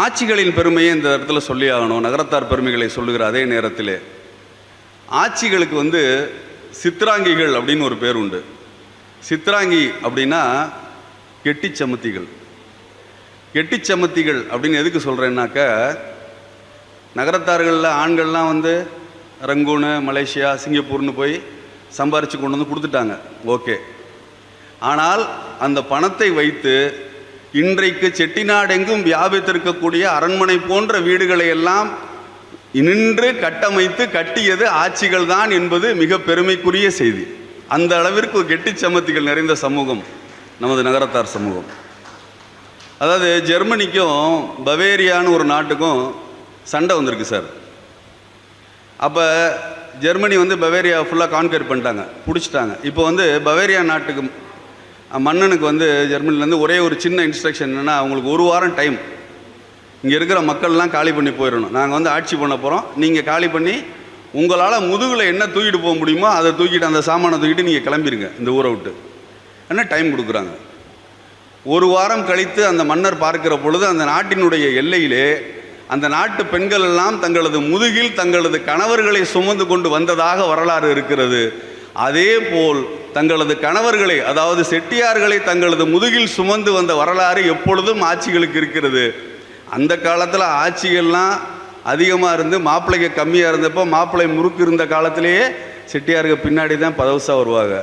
ஆட்சிகளின் பெருமையை இந்த இடத்துல சொல்லி ஆகணும் நகரத்தார் பெருமைகளை சொல்லுகிற அதே நேரத்தில் ஆட்சிகளுக்கு வந்து சித்ராங்கிகள் அப்படின்னு ஒரு பேர் உண்டு. சித்ராங்கி அப்படின்னா எட்டிச்சமத்திகள் எட்டிச்சமத்திகள் அப்படின்னு எதுக்கு சொல்கிறேன்னாக்க நகரத்தார்களில் ஆண்கள்லாம் வந்து ரங்கூனு மலேசியா சிங்கப்பூர்னு போய் சம்பாரித்து கொண்டு வந்து கொடுத்துட்டாங்க. ஓகே. ஆனால் அந்த பணத்தை வைத்து இன்றைக்கு செட்டிநாடெங்கும் வியாபித்திருக்கக்கூடிய அரண்மனை போன்ற வீடுகளை எல்லாம் நின்று கட்டமைத்து கட்டியது ஆட்சிகள் தான் என்பது மிக பெருமைக்குரிய செய்தி. அந்த அளவிற்கு கெட்டி சமத்திகள் நிறைந்த சமூகம் நமது நகரத்தார் சமூகம். அதாவது ஜெர்மனிக்கும் பவேரியான்னு ஒரு நாட்டுக்கும் சண்டை வந்திருக்கு சார். அப்போ ஜெர்மனி வந்து பவேரியா ஃபுல்லாக கான்கர் பண்ணிட்டாங்க பிடிச்சிட்டாங்க. இப்போ வந்து பவேரியா நாட்டுக்கு மன்னனுக்கு வந்து ஜெர்மனிலேருந்து ஒரே ஒரு சின்ன இன்ஸ்ட்ரக்ஷன் என்னென்னா அவங்களுக்கு ஒரு வாரம் டைம் இங்கே இருக்கிற மக்கள்லாம் காலி பண்ணி போயிடணும். நாங்கள் வந்து ஆட்சி பண்ண போகிறோம் நீங்கள் காலி பண்ணி உங்களால் முதுகில் என்ன தூக்கிட்டு போக முடியுமோ அதை தூக்கிட்டு அந்த சாமானை தூக்கிட்டு நீங்கள் கிளம்பிருங்க. இந்த ஊரை விட்டு. என்ன டைம் கொடுக்குறாங்க? ஒரு வாரம் கழித்து அந்த மன்னர் பார்க்கிற பொழுது அந்த நாட்டினுடைய எல்லையிலே அந்த நாட்டு பெண்கள் எல்லாம் தங்களது முதுகில் தங்களது கணவர்களை சுமந்து கொண்டு வந்ததாக வரலாறு இருக்கிறது. அதே போல் தங்களது கணவர்களை அதாவது செட்டியார்களை தங்களது முதுகில் சுமந்து வந்த வரலாறு எப்பொழுதும் ஆட்சிகளுக்கு இருக்கிறது. அந்த காலத்தில் ஆட்சிகள்லாம் அதிகமாக இருந்து மாப்பிள்ளைக்கு கம்மியாக இருந்தப்போ மாப்பிள்ளை முறுக்கு இருந்த காலத்திலேயே செட்டியாருக்கு பின்னாடி தான் பதவசா வருவாங்க.